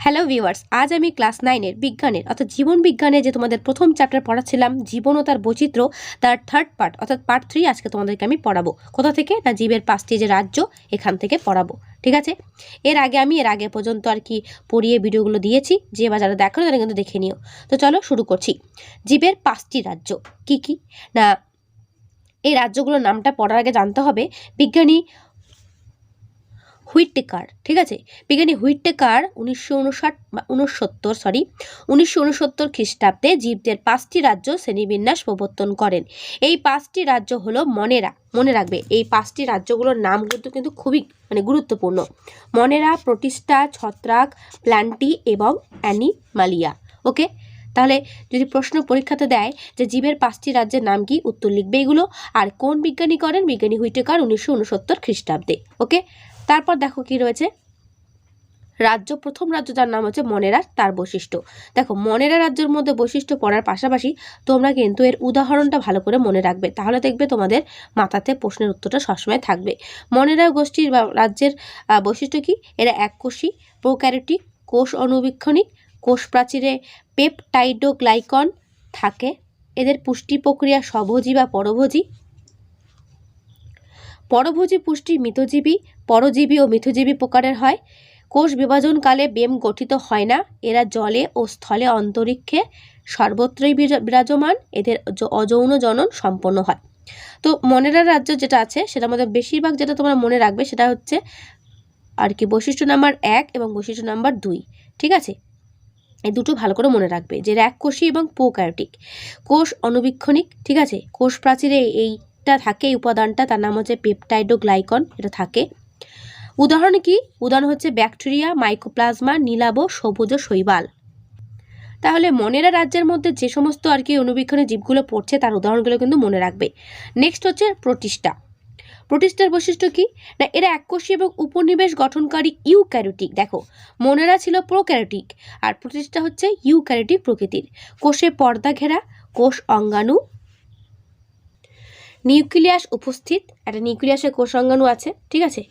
Hello viewers আজ আমি class নাইনের বিজ্ঞানের, অর্থাৎ জীবন বিজ্ঞানে যে তোমাদের প্রথম চ্যাপ্টার পড়াচ্ছিলাম, জীবন ও তার বৈচিত্র্য, তার থার্ড পার্ট অর্থাৎ পার্ট থ্রি আজকে তোমাদেরকে আমি পড়াবো। কোথা থেকে? না জীবের পাঁচটি যে রাজ্য, এখান থেকে পড়াবো। ঠিক আছে? এর আগে আমি, এর আগে পর্যন্ত আর কি পড়িয়ে ভিডিওগুলো দিয়েছি, যে বা যারা দেখো তারা কিন্তু দেখে নিও। তো চলো শুরু করছি। জীবের পাঁচটি রাজ্য, কি কি? না, এই রাজ্যগুলোর নামটা পড়ার আগে জানতে হবে, বিজ্ঞানী হুইটেকার, ঠিক আছে? বিজ্ঞানী হুইটেকার উনিশশো উনষাট উনসত্তর সরি উনিশশো উনসত্তর খ্রিস্টাব্দে জীবদের পাঁচটি রাজ্য শ্রেণীবিন্যাস প্রবর্তন করেন। এই পাঁচটি রাজ্য হলো মনেরা, মনে রাখবে, এই পাঁচটি রাজ্যগুলোর নাম কিন্তু কিন্তু খুবই মানে গুরুত্বপূর্ণ। মনেরা প্রতিষ্ঠা ছত্রাক প্ল্যান্টি এবং অ্যানিমালিয়া ওকে তাহলে যদি প্রশ্ন পরীক্ষাতে দেয় যে জীবের পাঁচটি রাজ্যের নাম কি, উত্তর লিখবে এগুলো। আর কোন বিজ্ঞানী করেন? বিজ্ঞানী হুইটেকার উনিশশো উনসত্তর খ্রিস্টাব্দে ওকে তারপর দেখো কি রয়েছে? রাজ্য, প্রথম রাজ্য যার নাম হচ্ছে মনেরা, তার বৈশিষ্ট্য। দেখো, মনেরা রাজ্যের মধ্যে বৈশিষ্ট্য পড়ার পাশাপাশি তোমরা কিন্তু এর উদাহরণটা ভালো করে মনে রাখবে। তাহলে দেখবে তোমাদের মাথাতে প্রশ্নের উত্তরটা সবসময় থাকবে। মনেরা গোষ্ঠীর বা রাজ্যের বৈশিষ্ট্য কি? এরা এককোষী প্রোক্যারিটিক কোষ অনুবীক্ষণিক কোষ প্রাচীরে পেপটাইডোগ্লাইকন থাকে। এদের পুষ্টি প্রক্রিয়া স্বভোজী বা পরভোজী। পরভোজী পুষ্টি মিতজীবী, পরজীবী ও মিথজীবী প্রকারের হয়। কোষ বিভাজনকালে বেম গঠিত হয় না। এরা জলে ও স্থলে অন্তরিক্ষে সর্বত্রই বিরা- বিরাজমান। এদের অযৌন জনন সম্পন্ন হয়। তো মনেরা রাজ্য যেটা আছে, সেটার মধ্যে বেশিরভাগ যেটা তোমরা মনে রাখবে সেটা হচ্ছে আর কি বৈশিষ্ট্য নাম্বার এক এবং বৈশিষ্ট্য নাম্বার দুই। ঠিক আছে? এই দুটো ভালো করে মনে রাখবে যে কোষী এবং প্রোক্যারিওটিক। কোষ অনুবীক্ষণিক ঠিক আছে? কোষ প্রাচীরে এইটা থাকে, এই উপাদানটা, তার নাম হচ্ছে পেপটাইডোগ্লাইকন, এটা থাকে। উদাহরণ কি? উদাহরণ হচ্ছে ব্যাকটেরিয়া, মাইকোপ্লাজমা, নীলাব, সবুজ শৈবাল। তাহলে মনেরা রাজ্যের মধ্যে যে সমস্ত আর কি অনুবীক্ষণের জীবগুলো পড়ছে, তার উদাহরণগুলো কিন্তু মনে রাখবে। নেক্সট হচ্ছে প্রতিষ্ঠা। প্রতিষ্ঠার বৈশিষ্ট্য কি? না, এরা এককোষী এবং উপনিবেশ গঠনকারী ইউক্যারিওটিক। দেখো, মনেরা ছিল প্রোক্যারিওটিক, আর প্রতিষ্ঠা হচ্ছে ইউক্যারিওটিক প্রকৃতির। কোষে পর্দা ঘেরা, কোষ অঙ্গাণু নিউক্লিয়াস উপস্থিত, একটা নিউক্লিয়াসে কোষাঙ্গাণু আছে, ঠিক আছে?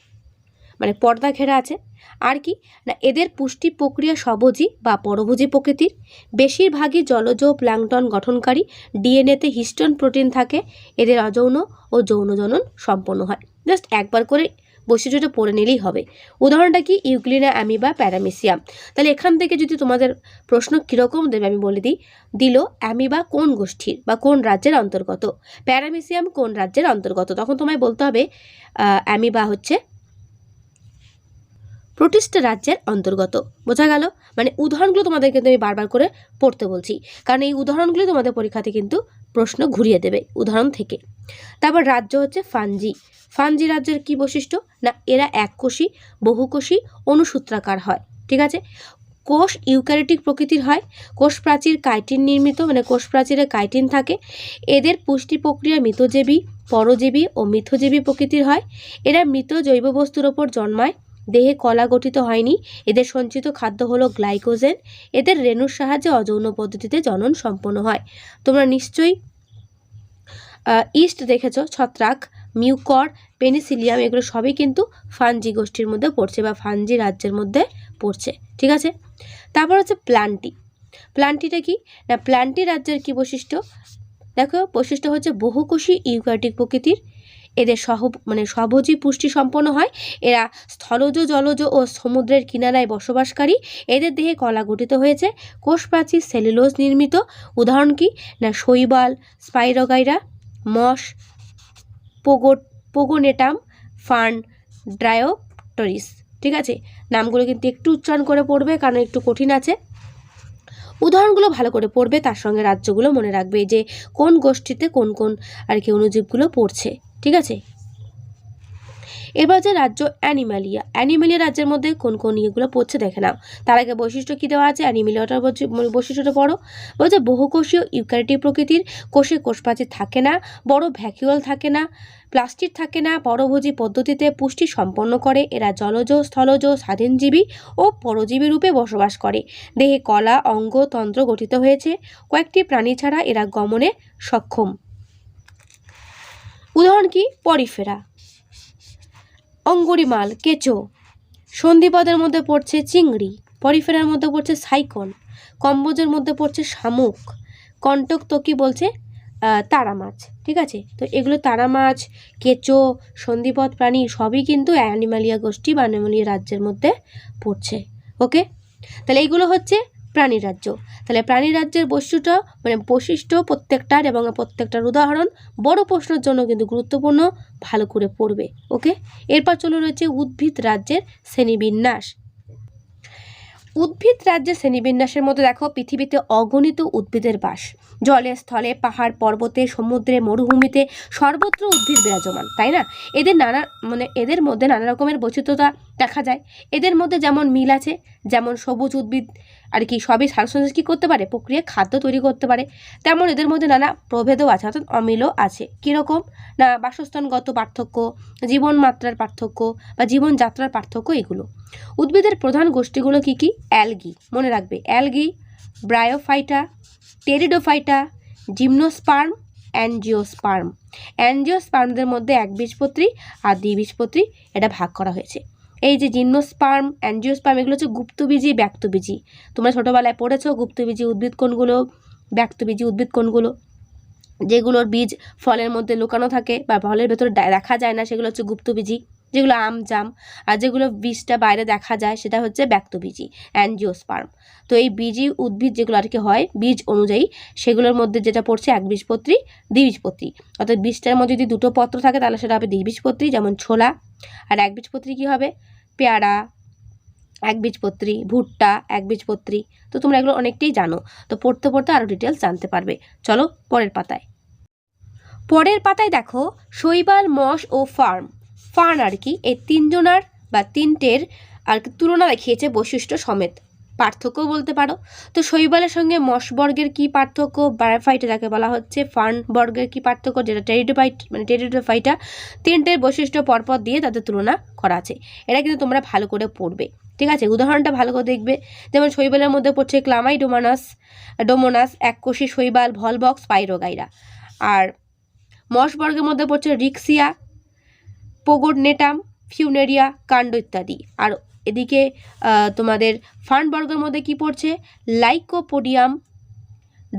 মানে পর্দা ঘেরা আছে। আর কি? না, এদের পুষ্টি প্রক্রিয়া সবজি বা পরভোজী প্রকৃতির। বেশিরভাগই জলজ প্ল্যাংটন গঠনকারী। ডিএনএতে হিস্টন প্রোটিন থাকে। এদের অযৌন ও যৌনজনন সম্পন্ন হয়। জাস্ট একবার করে বৈশিষ্ট্যটা পড়ে নিলেই হবে। উদাহরণটা কি? ইউক্লিনা অ্যামি বা প্যারামিসিয়াম তাহলে এখান থেকে যদি তোমাদের প্রশ্ন কীরকম দেবে আমি বলে দিই। দিল, অ্যামিবা কোন গোষ্ঠীর বা কোন রাজ্যের অন্তর্গত? প্যারামিসিয়াম কোন রাজ্যের অন্তর্গত? তখন তোমায় বলতে হবে অ্যামি অ্যামিবা হচ্ছে প্রতিষ্ঠা রাজ্যের অন্তর্গত। বোঝা গেল? মানে উদাহরণগুলো তোমাদের কিন্তু আমি বারবার করে পড়তে বলছি। কারণ এই উদাহরণগুলি তোমাদের পরীক্ষাতে কিন্তু প্রশ্ন ঘুরিয়ে দেবে উদাহরণ থেকে। তারপর রাজ্য হচ্ছে ফানজি। ফানজি রাজ্যের কি বৈশিষ্ট্য? না, এরা এককোষী, বহুকোষী অনুসূত্রাকার হয়। ঠিক আছে? কোষ ইউক্যারিটিক প্রকৃতির হয়। কোষ প্রাচীর কাইটিন নির্মিত মানে কোষ প্রাচীরে কাইটিন থাকে। এদের পুষ্টি প্রক্রিয়া মৃতজীবী, পরজীবী ও মিথজীবী প্রকৃতির হয়। এরা মৃত জৈব বস্তুর ওপর জন্মায়। দেহে কলা গঠিত হয়নি। এদের সঞ্চিত খাদ্য হলো গ্লাইকোজেন। এদের রেণুর সাহায্যে অযৌন পদ্ধতিতে জনন সম্পন্ন হয়। তোমরা নিশ্চয়ই ইস্ট দেখেছ, ছত্রাক, মিউকর, পেনিসিলিয়াম, এগুলো সবই কিন্তু ফানজি গোষ্ঠীর মধ্যে পড়ছে বা ফানজি রাজ্যের মধ্যে পড়ছে। ঠিক আছে? তারপর হচ্ছে প্লান্টি। প্লান্টিটা কি? না, প্লান্টি রাজ্যের কি বৈশিষ্ট্য? দেখো, বৈশিষ্ট্য হচ্ছে বহুকোষী ইউক্যারিওটিক প্রকৃতির এদের সহ মানে স্বভোজী পুষ্টি সম্পন্ন হয়। এরা স্থলজ, জলজ ও সমুদ্রের কিনারায় বসবাসকারী। এদের দেহে কলা গঠিত হয়েছে। কোষ প্রাচীর সেলুলোজ নির্মিত। উদাহরণ কি? না, শৈবাল, স্পাইরোগাইরা মস পোগো, পোগোনেটাম, ফার্ন, ড্রায়োপটরিস। ঠিক আছে? নামগুলো কিন্তু একটু উচ্চারণ করে পড়বে, কারণ একটু কঠিন আছে। উদাহরণগুলো ভালো করে পড়বে, তার সঙ্গে রাজ্যগুলো মনে রাখবে যে কোন গোষ্ঠীতে কোন কোন আর কি অনুজীবগুলো পড়ছে, ঠিক আছে? এবার যে রাজ্য অ্যানিমালিয়া অ্যানিমালিয়া রাজ্যের মধ্যে কোন কোন ইয়েগুলো পড়ছে দেখে নাও। তার আগে বৈশিষ্ট্য কী দেওয়া আছে? অ্যানিমালিয়াটার বৈশিষ্ট্যটা পড়ো। বলছে বহুকোষীয় ইউক্যারিটিক প্রকৃতির কোষে কোষপ্রাচীর থাকে না, বড় ভ্যাকিউল থাকে না প্লাস্টিক থাকে না, পরভোজী পদ্ধতিতে পুষ্টি সম্পন্ন করে, এরা জলজ, স্থলজ, স্বাধীনজীবী ও পরজীবী রূপে বসবাস করে। দেহে কলা, অঙ্গ, তন্ত্র গঠিত হয়েছে। কয়েকটি প্রাণী ছাড়া এরা গমনে সক্ষম। উদাহরণ কি? পরিফেরা। অঙ্গুরিমাল, কেঁচো। সন্ধিপদের মধ্যে পড়ছে চিংড়ি, পরিফেরার মধ্যে পড়ছে সাইকন কম্বোজের মধ্যে পড়ছে শামুক। কণ্টক তকি বলছে তারা মাছ, ঠিক আছে? তো এগুলো তারা মাছ, কেঁচো সন্ধিপথ প্রাণী সবই কিন্তু অ্যানিমালিয়া গোষ্ঠী বা অ্যানিমালিয়া রাজ্যের মধ্যে পড়ছে, ওকে? তাহলে এইগুলো হচ্ছে প্রাণী রাজ্য। তাহলে প্রাণী রাজ্যের বৈশিষ্ট্য মানে বৈশিষ্ট্য প্রত্যেকটার এবং প্রত্যেকটার উদাহরণ বড় প্রশ্নের জন্য কিন্তু গুরুত্বপূর্ণ, ভালো করে পড়বে, ওকে? এরপর চলে রয়েছে উদ্ভিদ রাজ্যের শ্রেণীবিন্যাস। উদ্ভিদ রাজ্যের শ্রেণীবিন্যাসের মধ্যে দেখো, পৃথিবীতে অগণিত উদ্ভিদের বাস। জলে স্থলে, পাহাড়, পর্বতে, সমুদ্রে, মরুভূমিতে সর্বত্র উদ্ভিদ বিরাজমান, তাই না? এদের নানা মানে এদের মধ্যে নানা রকমের বৈচিত্র্যতা দেখা যায়। এদের মধ্যে যেমন মিল আছে, যেমন সবুজ উদ্ভিদ, আর কি সবই সারসংশ্লেষ কী করতে পারে? প্রক্রিয়া খাদ্য তৈরি করতে পারে। তেমন এদের মধ্যে নানা প্রভেদও আছে, অর্থাৎ অমিলও আছে। কীরকম? না, বাসস্থানগত পার্থক্য, জীবনমাত্রার পার্থক্য বা জীবনযাত্রার পার্থক্য এগুলো। উদ্ভিদের প্রধান গোষ্ঠীগুলো কি কি? অ্যালগি। মনে রাখবে, algae, bryophyta, pteridophyta, gymnosperm, angiosperm. অ্যানজিওস্পার্মদের মধ্যে একবীজপত্রী আর দ্বিবীজপত্রী এটা ভাগ করা হয়েছে। এই যে জিমনোস্পার্ম অ্যানজিওস্পার্ম, এগুলো হচ্ছে গুপ্তবীজি, ব্যক্তবীজি। তোমরা ছোটোবেলায় পড়েছো গুপ্তবীজি উদ্ভিদ কোনগুলো, ব্যক্তবীজি উদ্ভিদ কোনগুলো? যেগুলোর বীজ ফলের মধ্যে লুকানো থাকে বা ফলের ভেতরে দেখা যায় না, সেগুলো হচ্ছে গুপ্তবীজি, যেগুলো আম, জাম। আর যেগুলো বীজটা বাইরে দেখা যায়, সেটা হচ্ছে ব্যক্তবীজি, অ্যানজিওস্পার্ম। তো এই বীজি উদ্ভিদ যেগুলো আর কি হয়, বীজ অনুযায়ী, সেগুলোর মধ্যে যেটা পড়ছে একবীজপত্রী, দ্বিবীজপত্রী। অর্থাৎ বীজটার মধ্যে যদি দুটো পত্র থাকে, তাহলে সেটা হবে দ্বিবীজপত্রী, যেমন ছোলা। আর একবীজপত্রী কী হবে? পেয়ারা একবীজপত্রী ভুট্টা একবীজপত্রী তো তোমরা এগুলো অনেকটাই জানো। তো পড়তে পড়তে আরও ডিটেলস জানতে পারবে। চলো পরের পাতায়। পরের পাতায় দেখো, শৈবাল, মশ ও ফার্ম। ফার্ন আর কি এই তিনজনার বা তিনটের আর কি তুলনা দেখিয়েছে বৈশিষ্ট্য সমেত। পার্থক্য বলতে পারো। তো শৈবালের সঙ্গে মশ বর্গের কী পার্থক্য? ব্যারাফাইটে যাকে বলা হচ্ছে ফার্ন বর্গের কী পার্থক্য, যেটা টেরিডোফাইট মানে টেরিডোফাইটা তিনটের বৈশিষ্ট্য পরপর দিয়ে তাদের তুলনা করা আছে। এটা কিন্তু তোমরা ভালো করে পড়বে। ঠিক আছে? উদাহরণটা ভালো করে দেখবে। যেমন শৈবালের মধ্যে পড়ছে ক্লামাই ডোমানাস ডোমোনাস এককোষী শৈবাল ভলবক্স পাইরোগাইরা আর মশ বর্গের মধ্যে পড়ছে রিক্সিয়া, পোগোডনেটাম, ফিউনেরিয়া কাণ্ড ইত্যাদি। আর এদিকে তোমাদের ফান্ড বর্গের মধ্যে কি পড়ছে? লাইকোপোডিয়াম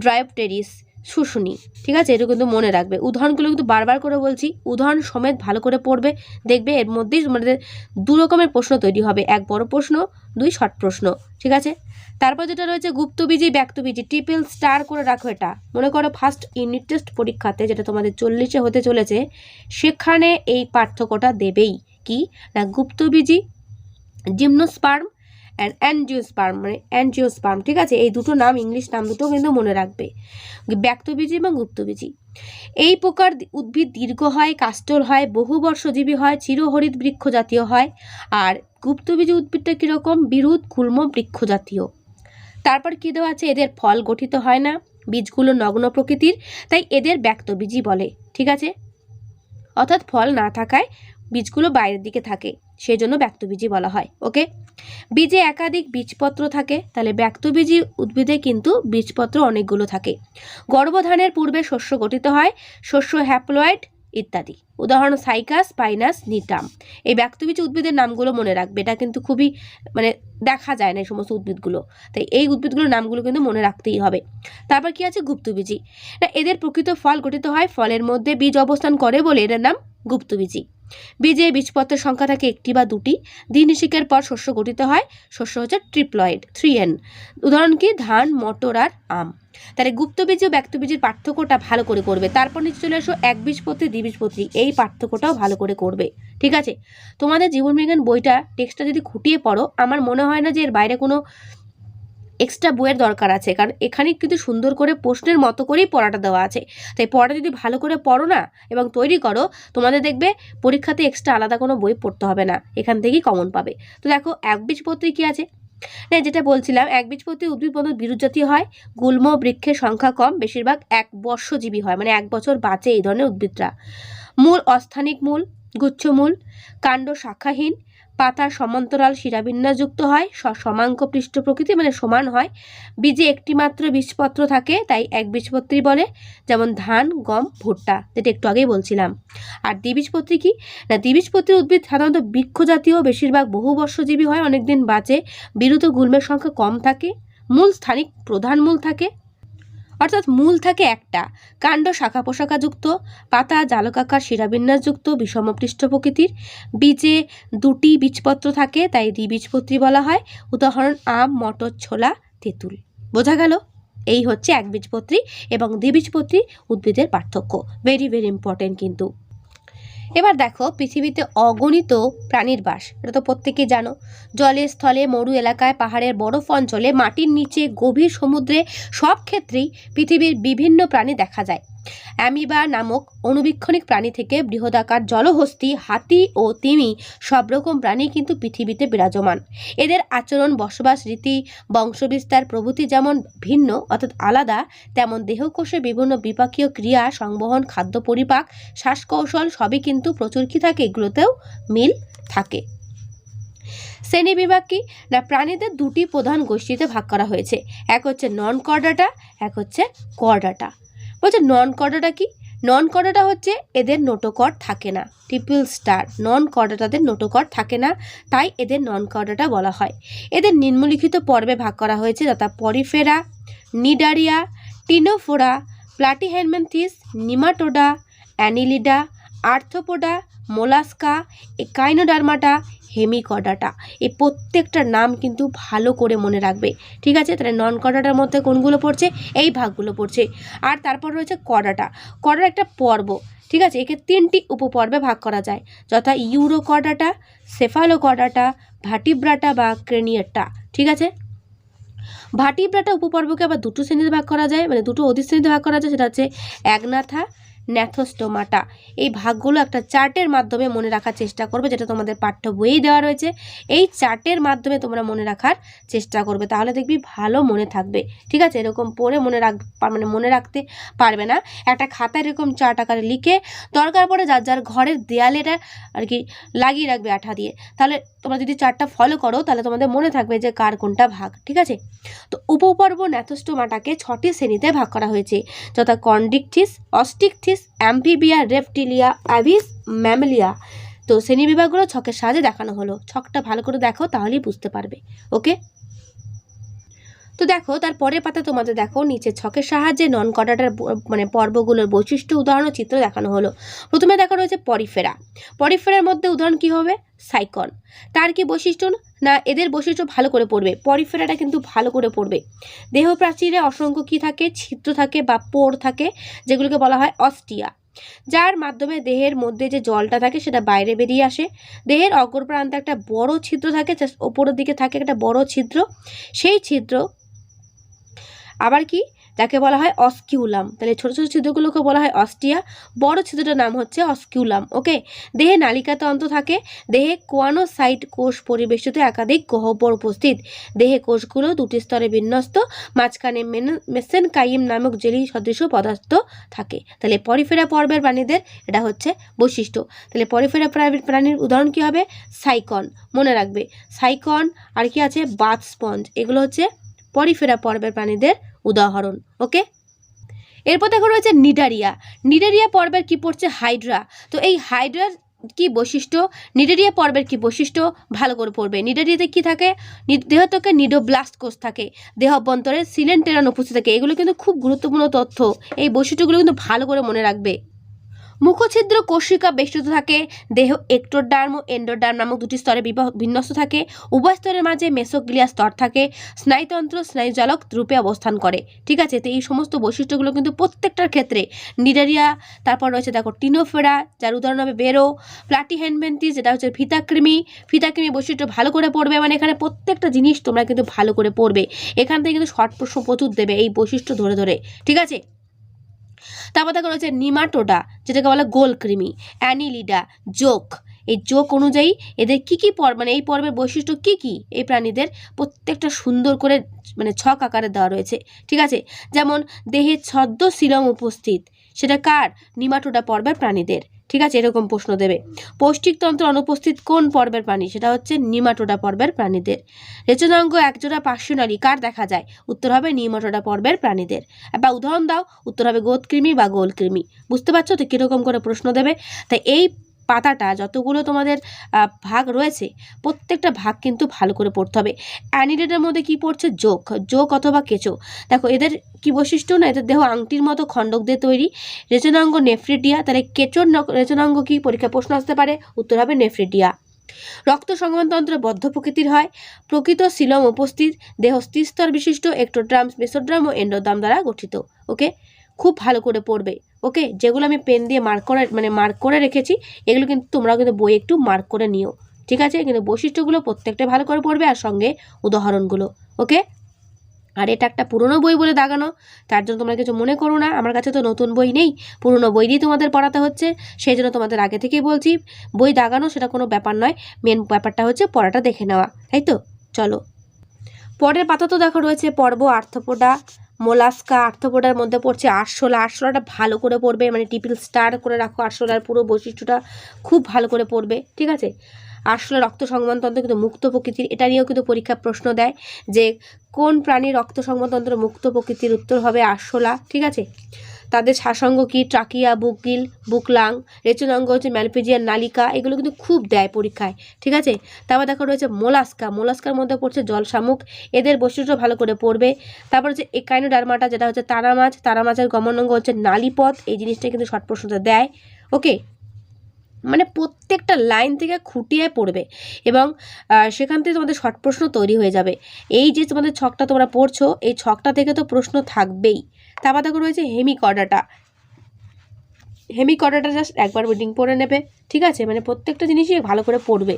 ড্রায়োপটেরিস শুশুনি। ঠিক আছে? এটা কিন্তু মনে রাখবে। উদাহরণগুলো কিন্তু বারবার করে বলছি। উদাহরণ সমেত ভালো করে পড়বে, দেখবে এর মধ্যেই তোমাদের দু রকমের প্রশ্ন তৈরি হবে। এক বড় প্রশ্ন, দুই শর্ট প্রশ্ন। ঠিক আছে? তারপর যেটা রয়েছে, গুপ্তবীজি, ব্যক্তবীজি ট্রিপল স্টার করে রাখো এটা। মনে করো ফার্স্ট ইউনিট টেস্ট পরীক্ষাতে যেটা তোমাদের চল্লিশে হতে চলেছে, সেখানে এই পার্থক্যটা দেবেই। কি? না, গুপ্তবীজি জিমনোস্পার্ম অ্যান্ড অ্যানজিওস্পার্ম মানে অ্যানজিওস্পার্ম ঠিক আছে? এই দুটো নাম, ইংলিশ নাম দুটো কিন্তু মনে রাখবে। ব্যক্তবীজি এবং গুপ্তবীজি। এই প্রকার উদ্ভিদ দীর্ঘ হয় কাস্টল হয়, বহু বর্ষজীবী হয় চিরহরিত বৃক্ষ জাতীয় হয়। আর গুপ্তবীজি উদ্ভিদটা কীরকম? বিরুদ গুল্ম বৃক্ষ জাতীয় তারপর কী দেওয়া আছে? এদের ফল গঠিত হয় না। বীজগুলো নগ্ন প্রকৃতির, তাই এদের ব্যক্তবীজি বলে, ঠিক আছে? অর্থাৎ ফল না থাকায় বীজগুলো বাইরের দিকে থাকে। সেই জন্য ব্যক্তবীজি বলা হয় ওকে বীজে একাধিক বীজপত্র থাকে, তাহলে ব্যক্তবীজি উদ্ভিদে কিন্তু বীজপত্র অনেকগুলো থাকে। গর্ভধানের পূর্বে শস্য গঠিত হয়, শস্য হ্যাপ্লয়েড ইত্যাদি। উদাহরণ সাইকাস পাইনাস নিটাম এই ব্যক্তবীজ উদ্ভিদের নামগুলো মনে রাখবে, এটা কিন্তু খুবই মানে দেখা যায় না এই সমস্ত উদ্ভিদগুলো। তাই এই উদ্ভিদগুলোর নামগুলো কিন্তু মনে রাখতেই হবে। তারপর কি আছে? গুপ্তবীজি। না, এদের প্রকৃত ফল গঠিত হয় ফলের মধ্যে, বীজ অবস্থান করে বলে এদের নাম গুপ্তবীজি। বীজে বীজপত্রের সংখ্যা থাকে একটি বা দুটি। দিনশিকের পর শস্য গঠিত হয়। শস্য হচ্ছে ট্রিপ্লয়েড, থ্রি এন। উদাহরণ কি? ধান, মটর আর আম। তাহলে গুপ্তবীজি ও ব্যক্তবীজির পার্থক্যটা ভালো করে করবে। তারপর নিচে চলে আসো একবীজপত্রী দ্বিবীজপত্রী এই পার্থক্যটাও ভালো করে করবে। ঠিক আছে? তোমাদের জীবনবিজ্ঞান বইটা টেক্সটটা যদি খুঁটিয়ে পড়ো, আমার মনে হয় না যে এর বাইরে কোনো এক্সট্রা বইয়ের দরকার আছে। কারণ এখানে কিন্তু সুন্দর করে প্রশ্নের মতো করেই পড়াটা দেওয়া আছে। তাই পড়াটা যদি ভালো করে পড়ো না এবং তৈরি করো, তোমাদের দেখবে পরীক্ষাতে এক্সট্রা আলাদা কোনো বই পড়তে হবে না। এখান থেকেই কমন পাবে। তো দেখো, একবীজপত্রী কী আছে? না যেটা বলছিলাম, একবীজপত্রী উদ্ভিদ পদ্ধতি বিরুৎজাতীয় হয়, গুল্ম বৃক্ষের সংখ্যা কম, বেশিরভাগ এক বর্ষজীবী হয় মানে এক বছর বাঁচে এই ধরনের উদ্ভিদরা। মূল অস্থানিক মূল গুচ্ছমূল কাণ্ড শাখাহীন পাতা সমান্তরাল শিরাবিন্যাসযুক্ত হয় সমাঙ্ক পৃষ্ঠ প্রকৃতি মানে সমান হয়। বীজে একটি মাত্র বীজপত্র থাকে, তাই এক বীজপত্রী বলে, যেমন ধান, গম, ভুট্টা, যেটা একটু আগেই বলছিলাম। আর দ্বিবীজপত্রী কি? না দ্বিবীজপত্রী উদ্ভিদ সাধারণত বৃক্ষজাতীয়, বেশিরভাগ বহুবর্ষজীবী হয়, অনেকদিন বাঁচে, বিরুত গুল্মের সংখ্যা কম থাকে, মূল স্থানিক প্রধান মূল থাকে। অর্থাৎ মূল থাকে একটা। কাণ্ড শাখা পোশাকাযুক্ত পাতা জালকাকার শিরাবিন্যাসযুক্ত বিষম পৃষ্ঠ প্রকৃতির। বীজে দুটি বীজপত্র থাকে, তাই দ্বিবীজপত্রী বলা হয়। উদাহরণ, আম, মটর, ছোলা, তেঁতুল। বোঝা গেল? এই হচ্ছে একবীজপত্রী এবং দ্বিবীজপত্রী উদ্ভিদের পার্থক্য। ভেরি ভেরি ইম্পর্টেন্ট কিন্তু। এবার দেখো পৃথিবীতে অগণিত প্রাণীর বাস। এটা তো প্রত্যেকেই জানো। জলের স্থলে, মরু এলাকায়, পাহাড়ের বরফ অঞ্চলে, মাটির নিচে, গভীর সমুদ্রে সব ক্ষেত্রেই পৃথিবীর বিভিন্ন প্রাণী দেখা যায়। অ্যামিবা নামক অণুবীক্ষণিক প্রাণী থেকে বৃহদাকার জলহস্তি, হাতি ও তিমি সব রকম প্রাণী কিন্তু পৃথিবীতে বিরাজমান। এদের আচরণ, বসবাস রীতি, বংশবিস্তার, প্রভৃতি যেমন ভিন্ন অর্থাৎ আলাদা, তেমন দেহকোষে বিভিন্ন বিপাকীয় ক্রিয়া, সংবহন, খাদ্য পরিপাক, শ্বাসকৌশল সবই কিন্তু প্রচুর কি থাকে, এগুলোতেও মিল থাকে। শ্রেণি বিভাগ কি না, প্রাণীদের দুটি প্রধান গোষ্ঠীতে ভাগ করা হয়েছে। এক হচ্ছে নন কর্ডাটা এক হচ্ছে কর্ডাটা বলছে নন কর্ডাটা কি? নন কর্ডাটা হচ্ছে এদের নোটোকর থাকে না। ট্রিপল স্টার নন কর্ডাটাদের নোটোকর থাকে না, তাই এদের নন কর্ডাটা বলা হয়। এদের নিম্নলিখিত পর্বে ভাগ করা হয়েছে যথা Porifera, Cnidaria, Ctenophora Platyhelminthes Nematoda, Annelida Arthropoda Mollusca Echinodermata Hemichordata এই প্রত্যেকটার নাম কিন্তু ভালো করে মনে রাখবে। ঠিক আছে? তাহলে নন কর্ডাটার মধ্যে কোনগুলো পড়ছে? এই ভাগগুলো পড়ছে। আর তারপর রয়েছে কর্ডাটা কর্ডার একটা পর্ব। ঠিক আছে? একে তিনটি উপপর্বে ভাগ করা যায়। যথা Urochordata Cephalochordata Vertebrata বা ক্রেনিয়ারটা ঠিক আছে? ভাটিব্রাটা উপপর্বকে আবার দুটো শ্রেণীতে ভাগ করা যায়। মানে দুটো অধিশ্রেণীতে ভাগ করা যায়। সেটা হচ্ছে একনাথা ন্যাথোস্টোমাটা এই ভাগগুলো একটা চার্টের মাধ্যমে মনে রাখার চেষ্টা করবে, যেটা তোমাদের পাঠ্য বইয়েই দেওয়া রয়েছে। এই চার্টের মাধ্যমে তোমরা মনে রাখার চেষ্টা করবে, তাহলে দেখবি ভালো মনে থাকবে। ঠিক আছে? এরকম পড়ে মনে রাখ মানে মনে রাখতে পারবে না। একটা খাতায় এরকম চার্ট আকারে লিখে দরকার পড়ে যার যার ঘরের দেয়ালেটা আর কি লাগিয়ে রাখবে আঠা দিয়ে। তাহলে তোমরা যদি চারটা ফলো করো, তাহলে তোমাদের মনে থাকবে যে কার কোনটা ভাগ, ঠিক আছে? তো উপপর্ব ন্যাথোস্টোমাটাকে ছটি শ্রেণীতে ভাগ করা হয়েছে, যথা Chondrichthyes Osteichthyes Amphibia Reptilia, Aves, Mammalia. তো শ্রেণীবিভাগগুলো ছকের সাহায্যে দেখানো হলো। ছকটা ভালো করে দেখো, তাহলেই বুঝতে পারবে। ওকে? তো দেখো, তার পরের পাতা তোমাদের দেখো, নিচে ছকের সাহায্যে নন কটাটার মানে পর্বগুলোর বৈশিষ্ট্য উদাহরণ চিত্র দেখানো হলো। প্রথমে দেখা রয়েছে পরিফেরা। পরিফেরার মধ্যে উদাহরণ কি হবে? সাইকন। তার কি বৈশিষ্ট্য না এদের বৈশিষ্ট্য ভালো করে পড়বে। পরিফেরাটা কিন্তু ভালো করে পড়বে। দেহ প্রাচীরে অসংখ্য কি থাকে? ছিদ্র থাকে বা পোর থাকে, যেগুলোকে বলা হয় অস্টিয়া। যার মাধ্যমে দেহের মধ্যে যে জলটা থাকে, সেটা বাইরে বেরিয়ে আসে। দেহের অগ্র প্রান্তে একটা বড় ছিদ্র থাকে ওপরের দিকে থাকে একটা বড় ছিদ্র। সেই ছিদ্র আবার কি? যাকে বলা হয় অস্কিউলাম। তাহলে ছোট ছোট ছিদ্রগুলোকে বলা হয় অস্টিয়া। বড় ছিদ্রটার নাম হচ্ছে অস্কিউলাম, ওকে? দেহে নালিকাতন্ত্র থাকে। দেহে কোয়ানোসাইট কোষ পরিবেষ্টিত একাধিক গহ্বর উপস্থিত। দেহে কোষগুলো দুটি স্তরে বিন্যস্ত। মাঝখানে মেন মেসেন কাইম নামক জেলি সদৃশ পদার্থ থাকে। তাহলে পরিফেরা পর্বের প্রাণীদের এটা হচ্ছে বৈশিষ্ট্য। তাহলে পরিফেরা প্রাণীর প্রাণীর উদাহরণ কি হবে? সাইকন। মনে রাখবে। সাইকন আর কি আছে? Bath sponge. এগুলো হচ্ছে পরিফেরা পর্বের প্রাণীদের উদাহরণ, ওকে? এরপর দেখো রয়েছে নিডারিয়া। নিডারিয়া পর্বের কি পড়ছে? হাইড্রা। তো এই হাইড্রার কি বৈশিষ্ট্য? নিডারিয়া পর্বের কি বৈশিষ্ট্য? ভালো করে পড়বে। নিডারিয়াতে কি থাকে? দেহত্বকে নিডোব্লাস্ট কোষ থাকে। দেহ অভ্যন্তরে সিলেন্টেরান উপস্থিত থাকে। এগুলো কিন্তু খুব গুরুত্বপূর্ণ তথ্য। এই বৈশিষ্ট্যগুলো কিন্তু ভালো করে মনে রাখবে। মুখছিদ্র কোষিকা বেষ্টিত থাকে, দেহ একটোডার্ম ও এন্ডোডার্ম নামক দুটি স্তরে বিন্যস্ত থাকে। উভয় স্তরের মাঝে মেসোগ্লিয়া স্তর থাকে, স্নায়ুতন্ত্র, স্নায়ুজালক রূপে অবস্থান করে। ঠিক আছে, তো এই সমস্ত বৈশিষ্ট্যগুলো কিন্তু প্রত্যেকটার ক্ষেত্রে, নিডারিয়া, তারপর রয়েছে দেখো টিনোফেরা, যার উদাহরণ হবে বেরো প্লাটিহ্যানমেন্টিস যেটা হচ্ছে ফিতাকৃমি। ফিতাকৃমি বৈশিষ্ট্য ভালো করে পড়বে মানে এখানে প্রত্যেকটা জিনিস তোমরা কিন্তু ভালো করে পড়বে। এখান থেকে কিন্তু শর্ট প্রশ্ন প্রচুর দেবে এই বৈশিষ্ট্য ধরে ধরে। ঠিক আছে? তারপর দেখো রয়েছে নিমাটোডা, যেটাকে বলে গোলকৃমি অ্যানিলিডা, জোক। এই জোক অনুযায়ী এদের কি কি পর্ব মানে এই পর্বের বৈশিষ্ট্য কি কি? এই প্রাণীদের প্রত্যেকটা সুন্দর করে মানে ছক আকারে দেওয়া রয়েছে। ঠিক আছে? যেমন দেহে ছদ্ম শিলম উপস্থিত। সেটা কার? নিমাটোডা পর্বের প্রাণীদের। ঠিক আছে, এরকম প্রশ্ন দেবে। পৌষ্টিকতন্ত্র অনুপস্থিত কোন পর্বের প্রাণী? সেটা হচ্ছে নিমাটোডা পর্বের প্রাণীদের। রেচনাঙ্গ একজোড়া পার্শ্বনালী কার দেখা যায়? উত্তর হবে নিমাটোডা পর্বের প্রাণীদের। বা উদাহরণ দাও, উত্তর হবে গোদকৃমি বা গোলকৃমি। বুঝতে পারছ? তো কীরকম করে প্রশ্ন দেবে। তাই এই পাতাটা যতগুলো তোমাদের ভাগ রয়েছে, প্রত্যেকটা ভাগ কিন্তু ভালো করে পড়তে হবে। অ্যানিডেটের মধ্যে কি পড়ছে? যোগ যোগ অথবা কেঁচো। দেখো, এদের কি বৈশিষ্ট্য না? এদের দেহ আংটির মতো খণ্ডক দিয়ে তৈরি। রেচনাঙ্গ নেফ্রিডিয়া, তাহলে কেঁচোর রেচনাঙ্গ কি? পরীক্ষা প্রশ্ন আসতে পারে, উত্তর হবে নেফ্রিডিয়া। রক্ত সংবহনতন্ত্র বদ্ধ প্রকৃতির হয়। প্রকৃত সিলম উপস্থিত, দেহ স্তর বিশিষ্ট একটোড্রাম মেসোড্রাম ও এন্ডোড্রাম দ্বারা গঠিত। ওকে? খুব ভালো করে পড়বে ওকে যেগুলো আমি পেন দিয়ে মার্ক করে মানে মার্ক করে রেখেছি, এগুলো কিন্তু তোমরাও কিন্তু বই একটু মার্ক করে নিও, ঠিক আছে? কিন্তু বৈশিষ্ট্যগুলো প্রত্যেকটা ভালো করে পড়বে আর সঙ্গে উদাহরণগুলো ওকে আর এটা একটা পুরনো বই বলে দাগানো, তার জন্য তোমরা কিছু মনে করো না, আমার কাছে তো নতুন বই নেই, পুরনো বই দিয়ে তোমাদের পড়াতে হচ্ছে, সেই জন্য তোমাদের আগে থেকেই বলছি, বই দাগানো সেটা কোনো ব্যাপার নয় মেন ব্যাপারটা হচ্ছে পড়াটা দেখে নেওয়া, তাই তো? চলো, পরের পাতা তো দেখো রয়েছে, পর্ব আর্থপোডা মোলাস্কা আর্থপোডার মধ্যে পড়ছে আরশোলা। আরশোলাটা ভালো করে পড়বে মানে টিপিল স্টার করে রাখো। আরশোলার পুরো বৈশিষ্ট্যটা খুব ভালো করে পড়বে, ঠিক আছে? আরশোলা রক্ত সংবহনতন্ত্র কিন্তু মুক্ত প্রকৃতির, এটা নিয়েও কিন্তু পরীক্ষার প্রশ্ন দেয় যে কোন প্রাণীর রক্ত সংবহনতন্ত্র মুক্ত প্রকৃতির উত্তর হবে আরশোলা, ঠিক আছে? তাদের শাসঙ্গ কি, ট্রাকিয়া, বুকিল, বুকলাং, রেচনাঙ্গ, হচ্ছে ম্যালপেজিয়ার নালিকা, এগুলো কিন্তু খুব দেয় পরীক্ষায়, ঠিক আছে? তারপর দেখো রয়েছে মোলাস্কা, মোলাস্কার মধ্যে পড়ছে জল শামুক এদের বৈশিষ্ট্য ভালো করে পড়বে। তারপর হচ্ছে একাইনোডার্মাটা, যেটা হচ্ছে তারা মাছ, তারা মাছের গমনাঙ্গ হচ্ছে নালিপথ, এই জিনিসটা কিন্তু শর্ট প্রশ্নটা দেয়, ওকে? মানে প্রত্যেকটা লাইন থেকে খুঁটিয়ে পড়বে এবং সেখান থেকে তোমাদের শর্ট প্রশ্ন তৈরি হয়ে যাবে। এই যে তোমাদের ছকটা তোমরা পড়ছো, এই ছকটা থেকে তো প্রশ্ন থাকবেই। তারপর দেখো রয়েছে হেমিকর্ডাটা হেমিকর্ডাটা জাস্ট একবার রিডিং পড়ে নেবে, ঠিক আছে? মানে প্রত্যেকটা জিনিসই ভালো করে পড়বে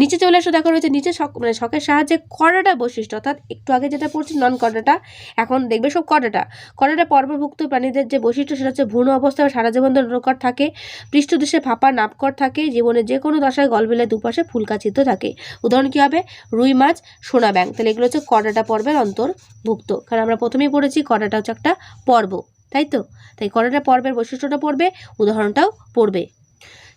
নিচে চলে আসো দেখা রয়েছে নিচে শখ মানে শখের সাহায্যে কর্ডাটা বৈশিষ্ট্য, অর্থাৎ একটু আগে যেটা পড়ছি নন কটাটা এখন দেখবে সব কটাটা কটাটা পর্বভুক্ত প্রাণীদের যে বৈশিষ্ট্য, সেটা হচ্ছে ভ্রূণ অবস্থায় সারা জীবন ধরে রোকর থাকে, পৃষ্ঠদেশে ফাঁপা নাপকর থাকে, জীবনে যে কোনো দশায় গলবিলে দুপাশে ফুলকা চিত্র থাকে। উদাহরণ কী হবে? রুই মাছ, সোনা ব্যাং তাহলে এগুলো হচ্ছে কটাটা পর্বের অন্তর্ভুক্ত। কারণ আমরা প্রথমেই পড়েছি কটাটা হচ্ছে একটা পর্ব। তাই তো? তাই কর্ডাটা পর্বের বৈশিষ্ট্যটা পড়বে, উদাহরণটাও পড়বে।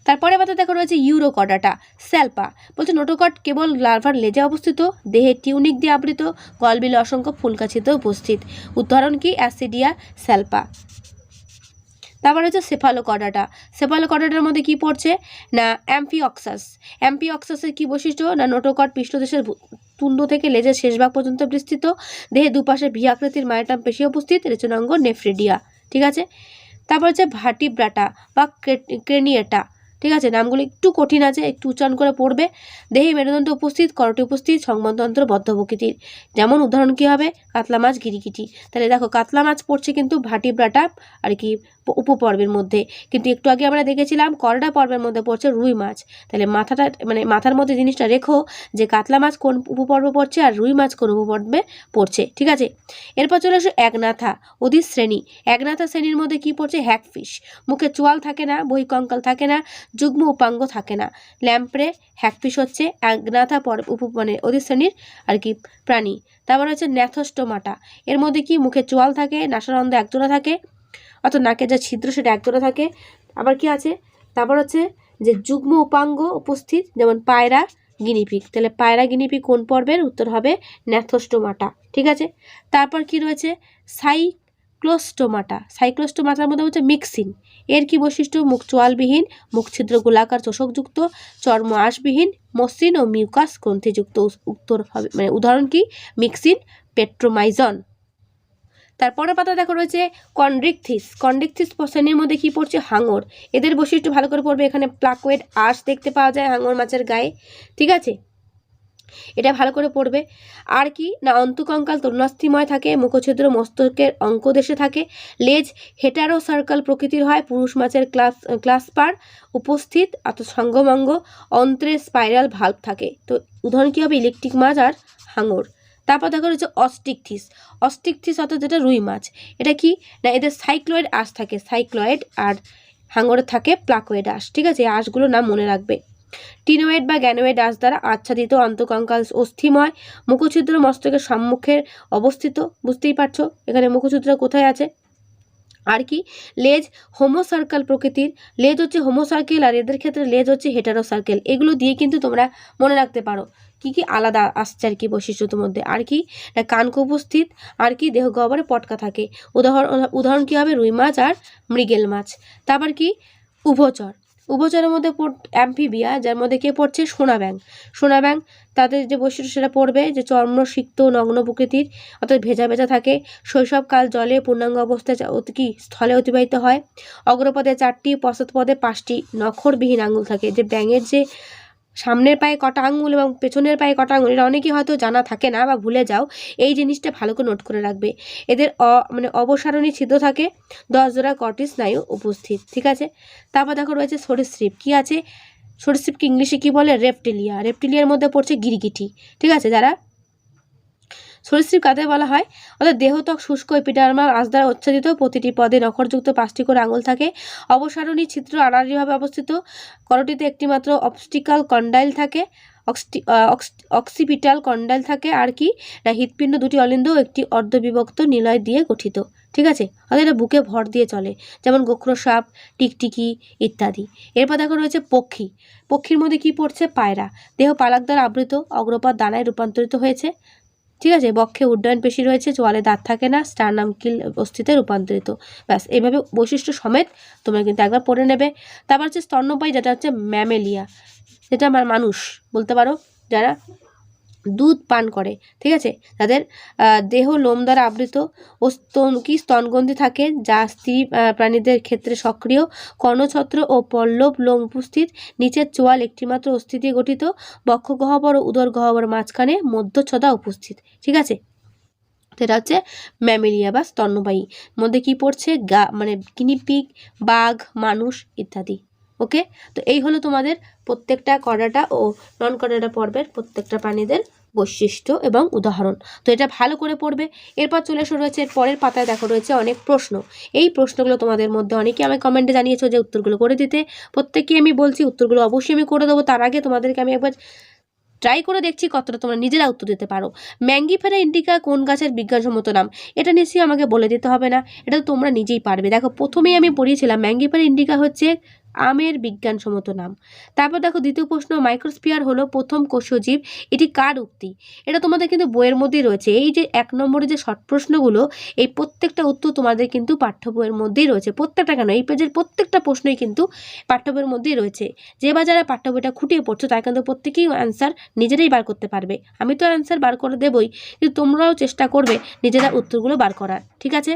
তারপরে আমাদের দেখো রয়েছে ইউরোকডাটা স্যালপা। বলছে নোটোকট কেবল লার্ভার লেজে অবস্থিত, দেহে টিউনিক দিয়ে আবৃত গলবিলে অসংখ্য ফুলকাছিতে উপস্থিত। উদাহরণ কি? অ্যাসিডিয়া স্যালপা। তারপর হচ্ছে সেফালোকডাটা সেফালোকডাটার মধ্যে কি পড়ছে? না অ্যাম্পিঅক্সাস অ্যাম্পিঅক্সাসের কি বৈশিষ্ট্য? না, নোটোকট পৃষ্ঠদেশের তুণ্ড থেকে লেজের শেষ ভাগ পর্যন্ত বিস্তৃত। দেহে দুপাশে ভি আকৃতির মায়াটাম পেশি উপস্থিত। রেচনাঙ্গ নেফ্রিডিয়া। ঠিক আছে? তারপর হচ্ছে ভাটিব্রাটা বা ক্রেনিয়েটা। ঠিক আছে? নামগুলো একটু কঠিন আছে, একটু উচ্চারণ করে পড়বে। দেহে মেরুদণ্ড উপস্থিত, করটি উপস্থিত, সংবন্ধতন্ত্র বদ্ধ প্রকৃতির যেমন উদাহরণ কী হবে? কাতলা মাছ, গিরিকিটি। তাহলে দেখো, কাতলা মাছ পড়ছে কিন্তু ভাটিব্রাটা আর কি উপপর্বের মধ্যে। কিন্তু একটু আগে আমরা দেখেছিলাম করডা পর্বের মধ্যে পড়ছে রুই মাছ। তাহলে মাথাটা মানে মাথার মধ্যে জিনিসটা রেখো যে কাতলা মাছ কোন উপপর্ব পড়ছে আর রুই মাছ কোন উপপর্বে পড়ছে, ঠিক আছে? এরপর চলে আসো একনাথা অধি শ্রেণি। একনাথা শ্রেণির মধ্যে কি পড়ছে? হ্যাকফিশ। মুখে চোয়াল থাকে না বহিকঙ্কাল থাকে না, যুগ্ম উপাঙ্গ থাকে না। ল্যাম্প্রে হ্যাকফিশ হচ্ছে একনাথা উপ মানে অধি শ্রেণির আর কি প্রাণী। তারপর হচ্ছে ন্যাথোস্টোমাটা এর মধ্যে কি? মুখে চোয়াল থাকে নাসারন্ধে একজোড়া থাকে অর্থাৎ নাকের যা ছিদ্র, সেটা একজোড়া থাকে। আবার কি আছে? তারপর হচ্ছে যে যুগ্ম উপাঙ্গ উপস্থিত, যেমন পায়রা গিনিপিক তাহলে পায়রা গিনিপিক কোন পর্বের? উত্তর হবে ন্যাথোস্টোমাটা ঠিক আছে? তারপর কি রয়েছে? সাইক্লোস্টোমাটা। সাইক্লোস্টোমাটার মধ্যে হচ্ছে মিক্সিন এর কি বৈশিষ্ট্য? মুখ চোয়ালবিহীন, মুখ ছিদ্র গোলাকার চোষকযুক্ত, চর্ম আঁশবিহীন, মসৃণ ও মিউকাস গ্রন্থিযুক্ত। উত্তর হবে মানে উদাহরণ কি? মিক্সিন পেট্রোমাইজন। তারপরে পাতা দেখো রয়েছে কন্ড্রিকথিস। কন্ড্রিকথিস শ্রেণির মধ্যে কি পড়ছে? হাঙর। এদের বৈশিষ্ট্য ভালো করে পড়বে এখানে প্লাকোয়েড আঁশ দেখতে পাওয়া যায় হাঙর মাছের গায়ে। ঠিক আছে? এটা ভালো করে পড়বে। আর কি? না, অন্তকঙ্কাল তরুণাস্থিময় থাকে মুখছিদ্র মস্তকের অঙ্কদেশে থাকে। লেজ হেটারো সার্কেল প্রকৃতির হয়, পুরুষ মাছের ক্লাস, ক্লাসপার উপস্থিত অত সঙ্গমঙ্গ অন্ত্রে স্পাইরাল ভাল্ব থাকে। তো উদাহরণ কী হবে? ইলেকট্রিক মাছ আর হাঙর। তারপর দেখা রয়েছে অস্টিকথিস। অস্টিকথিস অর্থাৎ যেটা রুই মাছ, এটা কি? না, এদের সাইক্লয়েড আঁশ থাকে, সাইক্লয়েড আর হাঙ্গরে থাকে প্লাকোয়েড আঁশ, ঠিক আছে? এই আঁশগুলোর নাম মনে রাখবে। টিনোয়েড বা গ্যানোয়েড আঁশ দ্বারা আচ্ছাদিত অন্তকঙ্কাল অস্থিময়, মুখছিদ্র মস্তকের সম্মুখের অবস্থিত, বুঝতেই পারছ? এখানে মুখছিদ্র কোথায় আছে? আর কি? লেজ হোমো সার্কেল প্রকৃতির, লেজ হচ্ছে হোমো সার্কেল আর এদের ক্ষেত্রে লেজ হচ্ছে হেটারো সার্কেল এগুলো দিয়ে কিন্তু তোমরা মনে রাখতে পারো কি কি আলাদা আসছে আর কি বৈশিষ্ট্যর মধ্যে। আর কি কানক উপস্থিত, আর কি দেহ গহ্বরে পটকা থাকে। উদাহরণ উদাহরণ কী হবে? রুই মাছ আর মৃগেল মাছ। তারপর কি? উভচর। উভচরের মধ্যে অ্যাম্ফিবিয়া যার মধ্যে কে পড়ছে? সোনা ব্যাং সোনা ব্যাং তাদের যে বৈশিষ্ট্য সেটা পড়বে, যে চর্ম, সিক্ত, নগ্ন প্রকৃতির, অর্থাৎ ভেজা ভেজা থাকে। শৈশবকাল জলে পূর্ণাঙ্গ অবস্থায় কি স্থলে অতিবাহিত হয়। অগ্রপদে চারটি, পশ্চাৎপদে পাঁচটি, নখরবিহীন আঙুল থাকে। যে ব্যাঙের যে সামনের পায়ে কটা আঙুল এবং পেছনের পায়ে কটা আঙুল, এটা অনেকেই হয়তো জানা থাকে না বা ভুলে যাও। এই জিনিসটা ভালো করে নোট করে রাখবে। এদের অ মানে অবসারণী ছিদ্র থাকে। দশ জোড়া কটি স্নায়ু উপস্থিত, ঠিক আছে? তারপর দেখো রয়েছে সরীসৃপ। কি আছে? সরীসৃপকে ইংলিশে কি বলে? রেপটিলিয়া। রেপটিলিয়ার মধ্যে পড়ছে গিরগিটি, ঠিক আছে? যারা সরীসৃপ কাদের বলা হয়? অর্থাৎ দেহত্বক, শুষ্ক, এপিডার্মাল আঁশ দ্বারা উচ্ছাদিত প্রতিটি পদে নখরযুক্ত পাঁচটি করে আঙুল থাকে। অবসারণী ছিদ্র আড়াআড়িভাবে অবস্থিত। করটিতে একটিমাত্র অবস্টিকাল কন্ডাইল থাকে অক্সিপিটাল কন্ডাইল থাকে, আর কি? না, হৃৎপিণ্ড দুটি অলিন্দ, একটি অর্ধবিভক্ত নিলয় দিয়ে গঠিত। ঠিক আছে? অর্থাৎ এটা বুকে ভর দিয়ে চলে। যেমন গোখরো সাপ, টিকটিকি ইত্যাদি। এরপর দেখো রয়েছে পক্ষী। পক্ষীর মধ্যে কি পড়ছে? পায়রা। দেহ পালাক দ্বারা আবৃত, অগ্রপাত দানায় রূপান্তরিত হয়েছে। ঠিক আছে, বক্ষে উড্ডয়ন পেশি রয়েছে, চোয়ালে দাঁত থাকে না স্টারনাম কিল অস্থিতে রূপান্তরিত। ব্যাস, এইভাবে বৈশিষ্ট্য সমেত তোমরা কিন্তু একবার পড়ে নেবে। তারপর হচ্ছে স্তন্যপায়ী, যেটা হচ্ছে ম্যামেলিয়া, যেটা আমার মানুষ বলতে পারো, যারা দুধ পান করে, ঠিক আছে? তাদের দেহ লোম দ্বারা আবৃত ও স্তন, কি স্তনগ্রন্থি থাকে যা স্ত্রী প্রাণীদের ক্ষেত্রে সক্রিয়? কর্ণছত্র ও পল্লব লোম উপস্থিত। নিচের চোয়াল একটিমাত্র অস্থি দিয়ে গঠিত। বক্ষ গহ্বর ও উদর গহ্বর মাঝখানে মধ্যচ্ছদা উপস্থিত, ঠিক আছে? সেটা হচ্ছে ম্যামেলিয়া বা স্তন্যবায়ী মধ্যে কি পড়ছে? গা মানে গিনিপিগ বাঘ, মানুষ ইত্যাদি। ওকে তো এই হলো তোমাদের প্রত্যেকটা কর্ডাটা ও নন কর্ডাটা পর্বের প্রত্যেকটা প্রাণীদের বৈশিষ্ট্য এবং উদাহরণ। তো এটা ভালো করে পড়বে। এরপর চলে এসে রয়েছে, এর পরের পাতায় দেখো রয়েছে অনেক প্রশ্ন। এই প্রশ্নগুলো তোমাদের মধ্যে অনেকেই আমি কমেন্টে জানিয়েছো যে উত্তরগুলো করে দিতে। প্রত্যেককেই আমি বলছি উত্তরগুলো অবশ্যই আমি করে দেবো। তার আগে তোমাদেরকে আমি একবার ট্রাই করে দেখছি কতটা তোমরা নিজেরা উত্তর দিতে পারো। ম্যাঙ্গিফেরা ইন্ডিকা কোন গাছের বিজ্ঞানসম্মত নাম? এটা নিশ্চয়ই আমাকে বলে দিতে হবে না। এটা তোমরা নিজেই পারবে। দেখো, প্রথমেই আমি পড়িয়েছিলাম ম্যাঙ্গিফেরা ইন্ডিকা হচ্ছে আমের বিজ্ঞানসম্মত নাম। তারপর দেখো দ্বিতীয় প্রশ্ন মাইক্রোস্পিয়ার হলো প্রথম কোষীয় জীব এটি কার উক্তি? এটা তোমাদের কিন্তু বইয়ের মধ্যেই রয়েছে। এই যে এক নম্বরে যে শর্ট প্রশ্নগুলো, এই প্রত্যেকটা উত্তর তোমাদের কিন্তু পাঠ্য বইয়ের মধ্যেই রয়েছে। প্রত্যেকটা কেন? এই পেজের প্রত্যেকটা প্রশ্নই কিন্তু পাঠ্য বইয়ের মধ্যেই রয়েছে। যে বা যারা পাঠ্য বইটা খুঁটিয়ে পড়ছো, তারা কিন্তু প্রত্যেকেই অ্যান্সার নিজেরাই বার করতে পারবে। আমি তো অ্যান্সার বার করে দেবই, কিন্তু তোমরাও চেষ্টা করবে নিজেরা উত্তরগুলো বার করার। ঠিক আছে?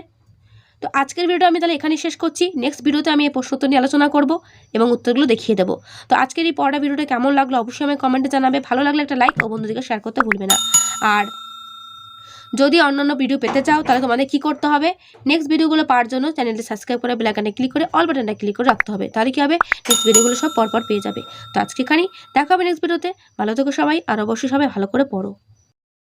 তো আজকের ভিডিওটা আমি তাহলে এখানেই শেষ করছি। নেক্সট ভিডিওতে আমি এই প্রশ্নোত্তর নিয়ে আলোচনা করব এবং উত্তরগুলো দেখিয়ে দেবো। তো আজকের এই পড়া ভিডিওটা কেমন লাগল অবশ্যই আমি কমেন্টে জানাবে। ভালো লাগলে একটা লাইক ও বন্ধুদেরকে শেয়ার করতে ভুলবে না। আর যদি অন্যান্য ভিডিও পেতে চাও, তাহলে তোমাদের কি করতে হবে? নেক্সট ভিডিওগুলো পাওয়ার জন্য চ্যানেলটি সাবস্ক্রাইব করে বেলাকানে ক্লিক করে অল বাটনটা ক্লিক করে রাখতে হবে। তাহলে কি হবে? নেক্সট ভিডিওগুলো সব পরপর পেয়ে যাবে। তো আজকে এখানেই। দেখা হবে নেক্সট ভিডিওতে। ভালো থেকো সবাই। আর অবশ্যই সবাই ভালো করে পড়ো।